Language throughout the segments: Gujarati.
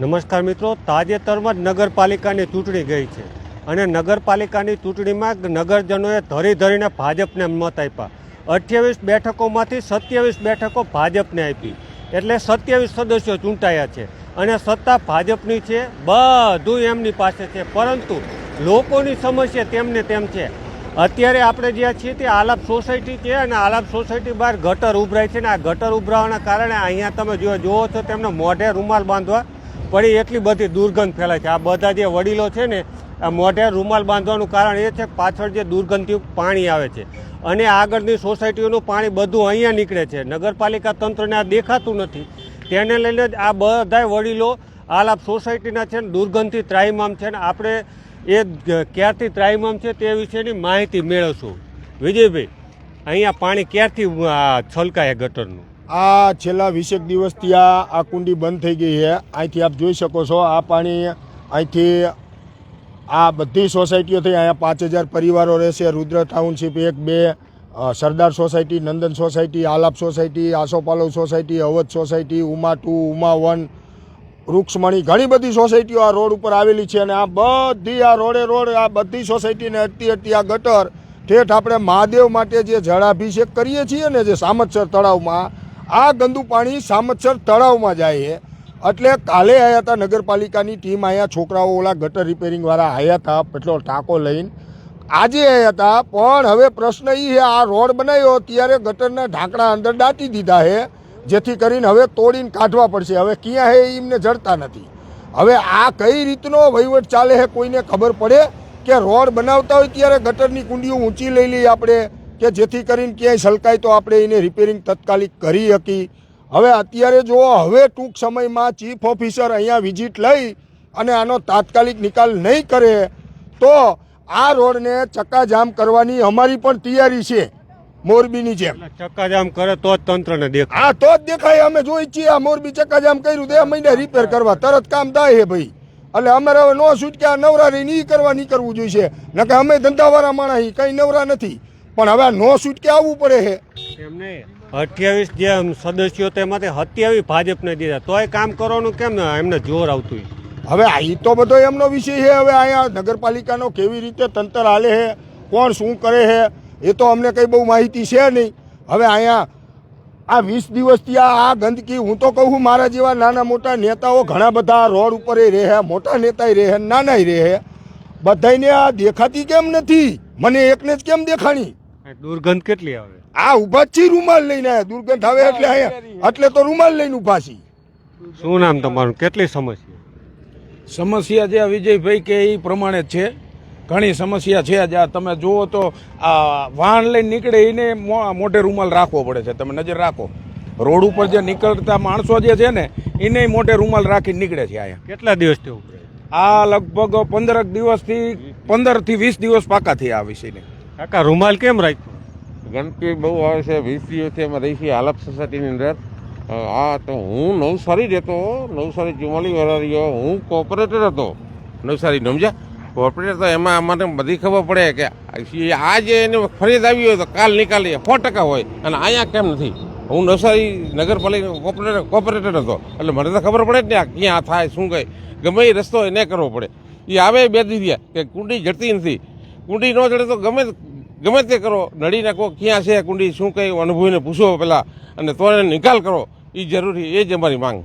નમસ્કાર મિત્રો, તાજેતરમાં જ નગરપાલિકાની ચૂંટણી ગઈ છે અને નગરપાલિકાની ચૂંટણીમાં નગરજનોએ ધરી ધરીને ભાજપને મત આપ્યા. અઠ્યાવીસ બેઠકોમાંથી સત્યાવીસ બેઠકો ભાજપને આપી. એટલે સત્યાવીસ સદસ્યો ચૂંટાયા છે અને સત્તા ભાજપની છે, બધું એમની પાસે છે. પરંતુ લોકોની સમસ્યા તેમને તેમ છે. અત્યારે આપણે જ્યાં છીએ તે આલાપ સોસાયટી છે અને આલાપ સોસાયટી બહાર ગટર ઉભરાય છે ને આ ગટર ઉભરાવાના કારણે અહીંયા તમે જો જુઓ છો, તેમને મોઢે રૂમાલ બાંધવા પડી એટલી બધી દુર્ગંધ ફેલાય છે. આ બધા જે વડીલો છે ને, આ મોઢે રૂમાલ બાંધવાનું કારણ એ છે પાછળ જે દુર્ગંધયુક્ત પાણી આવે છે. અને આગળની સોસાયટીઓનું પાણી બધું અહીંયા નીકળે છે. નગરપાલિકા તંત્રને આ દેખાતું નથી. તેને લઈને જ આ બધા વડીલો આલાપ સોસાયટીના છે ને, દુર્ગંધથી ત્રાહિમામ છે ને, આપણે એ ક્યારથી ત્રાહિમામ છે તે વિશેની માહિતી મેળવશું. વિજયભાઈ, અહીંયા પાણી ક્યારથી છલકાય ગટરનું? આ છેલ્લા વીસેક દિવસથી આ આ કુંડી બંધ થઈ ગઈ છે. અહીંથી આપ જોઈ શકો છો, આ પાણી અહીંથી આ બધી સોસાયટીઓ થઈ અહીંયા પાંચ હજાર પરિવારો રહેશે. રુદ્ર ટાઉનશીપ એક, બે Sardar society, Nandan society, Alap society, Asopalav society, Avadh society, Uma two, Uma one Vrukshamani ઘણી બધી સોસાયટીઓ આ રોડ ઉપર આવેલી છે અને આ બધી આ રોડે રોડ આ બધી સોસાયટીને અટતી અટતી આ ગટર ઠેઠ આપણે મહાદેવ માટે જે જળાભિષેક કરીએ છીએ ને જે સામતસર તળાવમાં આ ગંદુ પાણી સામતસર તળાવમાં જાય છે. એટલે કાલે આવ્યા હતા નગરપાલિકાની ટીમ આવ્યા છોકરાઓ ઓલા ગટર રિપેરિંગવાળા આવ્યા હતા પેટ્રોલ ટાંકો લઈને. આજે આવ્યા હતા પણ હવે પ્રશ્ન એ છે, આ રોડ બનાવ્યો ત્યારે ગટરના ઢાંકણા અંદર દાટી દીધા છે, જેથી કરીને હવે તોડીને કાઢવા પડશે. હવે ક્યાં હે એમને જડતા નથી. હવે આ કઈ રીતનો વહીવટ ચાલે છે, કોઈને ખબર પડે કે રોડ બનાવતા હોય ત્યારે ગટરની કુંડીઓ ઊંચી લઈ લઈએ આપણે? કે જેથી કરીને ક્યાંય સલકાય તો આપણે એને રિપેરિંગ તત્કાલિક કરી શકી હવે અત્યારે જો હવે ટૂંક સમયમાં ચીફ ઓફિસર અહીંયા વિઝિટ લઈ અને આનો તાત્કાલિક નિકાલ નહીં કરે તો આ રોડને ચક્કાજામ કરવાની અમારી પણ તૈયારી છે મોરબીની જેમ. ચક્કાજામ કરે તો જ તંત્રને દેખાય. હા તો જ દેખાય. અમે જોઈ છીએ આ મોરબી ચક્કાજામ કર્યું બે મહિને રિપેર કરવા. તરત કામ થાય છે ભાઈ. એટલે અમારે હવે નો છૂટ કે આ નવરા રહીને નહીં કરવા કરવું જોઈશે. નકે અમે ધંધાવાળા માણસ કંઈ નવરા નથી. પણ હવે નો છૂટકે આવવું પડે છે? એમને અઠ્યાવીસ જે સદસ્યો તેમાંથી સત્યાવીસ ભાજપને દીધા. તોય કામ કરવાનું કેમ એમને જોર આવતું? હવે અહીં તો બધો એમનો વિષય છે. હવે અહીંયા નગરપાલિકાનો કેવી રીતે તંત્ર હાલે છે? કોણ શું કરે છે? એ તો અમને કંઈ બહુ માહિતી છે નહીં. હવે અહીંયા આ વીસ દિવસથી આ આ ગંદકી હું તો કહું મારા જેવા નાના મોટા નેતાઓ ઘણા બધા રોડ ઉપર રહે મોટા નેતાએ રહે નાના નાનાય રહે બધાને આ દેખાતી કેમ નથી? મને એકને જ કેમ દેખાણી? દુર્ગંધ કેટલી આવે? આ ઊભા છીએ રૂમાલ લઈને આયા. દુર્ગંધ આવે એટલે અહીંયા એટલે તો રૂમાલ લઈને ઊભા છી શું નામ તમારું? કેટલી સમસ્યા? સમસ્યા જે આ વિજયભાઈ કે એ પ્રમાણે જ છે. ઘણી સમસ્યા છે. જ આ તમે જુઓ તો આ વાહન લઈને નીકળે એને મોઢે રૂમાલ રાખવો પડે છે. તમે નજર રાખો. રોડ ઉપર જે નીકળતા માણસો જે છે ને એને મોઢે રૂમાલ રાખીને નીકળે છે અહીંયા કેટલા દિવસથી આ લગભગ પંદરક દિવસથી પંદરથી વીસ દિવસ પાકા થયા આ વિષયને. કાકા, રૂમાલ કેમ રાખ્યો? ગંદકી બહુ આવે છે વીસ દિવસથી અમે રહી છીએ આલપ સોસાયટીની અંદર. આ તો હું નવસારી રહેતો નવસારી ચુમ્માલી વાળા રહ્યો હું કોઓપરેટર હતો, નવસારી, સમજ્યા? કોઓપરેટર તો એમાં અમારે બધી ખબર પડે કે આ જે એને ફરિયાદ આવી હોય તો કાલ નીકાળી સો ટકા હોય. અને અહીંયા કેમ નથી? હું નવસારી નગરપાલિકા કોઓપરેટર કોઓપરેટર હતો. એટલે મને તો ખબર પડે જ ને ક્યાં થાય, શું કહે ગમે એ રસ્તો એને કરવો પડે. એ આવે બે દીધ્યા કે કુંડી જડતી નથી. કુંડી ન જડે તો ગમે ગમે તે કરો નડી નાખો ક્યાં છે કુંડી શું કંઈ અનુભવીને પૂછો પહેલાં અને તો નિકાલ કરો. એ જરૂરી એ જ અમારી માંગ.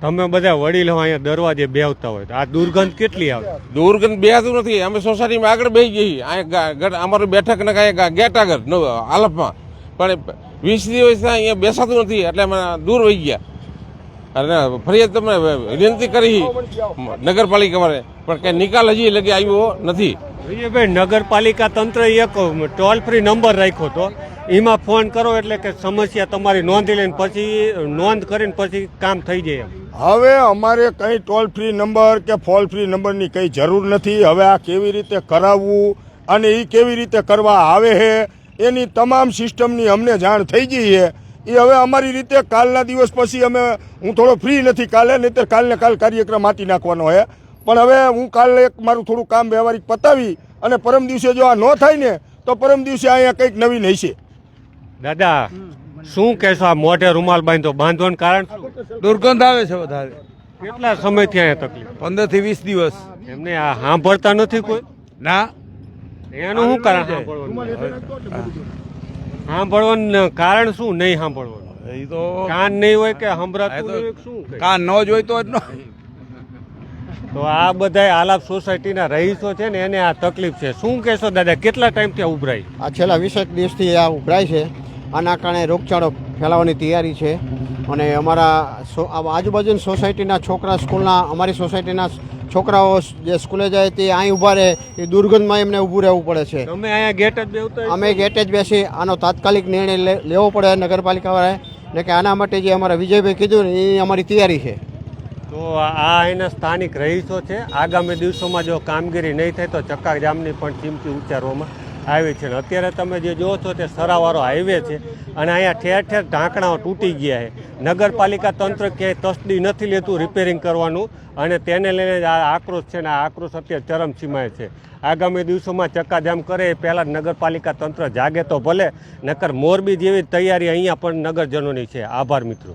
તમે બધા વડીલો અહીંયા દરવાજે બેવતા હોય આ દુર્ગંધ કેટલી આવે? દુર્ગંધ બેહતું નથી. અમે સોસાયટીમાં આગળ બેસી જઈએ અહીંયા અમારું બેઠક ને કાંઈ ગેટ આગળ આલફમાં પણ વીસ દિવસ અહીંયા બેસાતું નથી એટલે અમે દૂર વહી ગયા. અને ફરિયાદ તમે વિનંતી કરી નગરપાલિકા મારે પણ કંઈ નિકાલ હજી લગી આવ્યો નથી. વિજયભાઈ નગરપાલિકા તંત્ર એક ટોલ ફ્રી નંબર રાખ્યો હતો. એમાં ફોન કરો એટલે કે સમસ્યા તમારી નોંધી લઈને પછી નોંધ કરીને પછી કામ થઈ જાય હવે અમારે કંઈ ટોલ ફ્રી નંબર કે ફોલ ફ્રી નંબરની કંઈ જરૂર નથી. હવે આ કેવી રીતે કરાવવું અને એ કેવી રીતે કરવા આવે છે એની તમામ સિસ્ટમની અમને જાણ થઈ ગઈ છે એ હવે અમારી રીતે કાલના દિવસ પછી અમે, હું થોડો ફ્રી નથી કાલે નહીં કાલને કાલ કાર્યક્રમ આટી નાખવાનો છે પણ હવે હું કાલે એક મારું થોડું કામ વ્યવહારિક પતાવી અને પરમ દિવસે જો આ ન થાય ને તો પરમ દિવસે અહીંયા કંઈક નવી નહીં છે. દાદા શું કહેશો આ મોઢે રૂમાલ બાંધો બાંધવાનું કારણ? દુર્ગંધ આવે છે વધારે. કેટલા સમયથી અહીંયા તકલીફ? પંદરથી વીસ દિવસ. એમને આ સાંભળતા નથી કોઈ? ના. એનું શું કારણ સાંભળવાનું? કારણ શું નહીં સાંભળવાનું? એ તો કાન નહીં હોય કે સંભળાતું હોય? કાન ન જોઈ તો જ ન તો આ બધા આલાપ સોસાયટીના રહીશો છે ને એને આ તકલીફ છે. શું કહેશો દાદા કેટલા ટાઈમથી આ ઉભરાય? આ છેલ્લા વીસેક દિવસથી આ ઉભરાય છે. આના કારણે રોગચાળો ફેલાવાની તૈયારી છે. અને અમારા આજુબાજુની સોસાયટીના છોકરા સ્કૂલના અમારી સોસાયટીના છોકરાઓ જે સ્કૂલે જાય તે અહીં ઊભા રહે એ દુર્ગંધમાં એમને ઊભું રહેવું પડે છે. અમે અહીંયા ગેટ જ બેસતા અમે ગેટે જ બેસી આનો તાત્કાલિક નિર્ણય લેવો પડે નગરપાલિકાવાળાએ ને કે આના માટે જે અમારા વિજયભાઈ કીધું ને એ અમારી તૈયારી છે. તો આ એના સ્થાનિક રહીશો છે. આગામી દિવસોમાં જો કામગીરી નહીં થાય તો ચક્કાજામની પણ ચીમકી ઉચ્ચારવામાં આવી છે. અને અત્યારે તમે જે જુઓ છો તે સરાવાળો હાઈવે છે અને અહીંયા ઠેર ઠેર ઢાંકણાઓ તૂટી ગયા છે. નગરપાલિકા તંત્ર ક્યાંય તસ્દી નથી લેતું રિપેરિંગ કરવાનું અને તેને લઈને આ આક્રોશ છે ને આ આક્રોશ અત્યારે ચરમસીમાએ છે. આગામી દિવસોમાં ચક્કાજામ કરે એ પહેલાં નગરપાલિકા તંત્ર જાગે તો ભલે, નકર મોરબી જેવી તૈયારી અહીંયા પણ નગરજનોની છે. આભાર મિત્રો.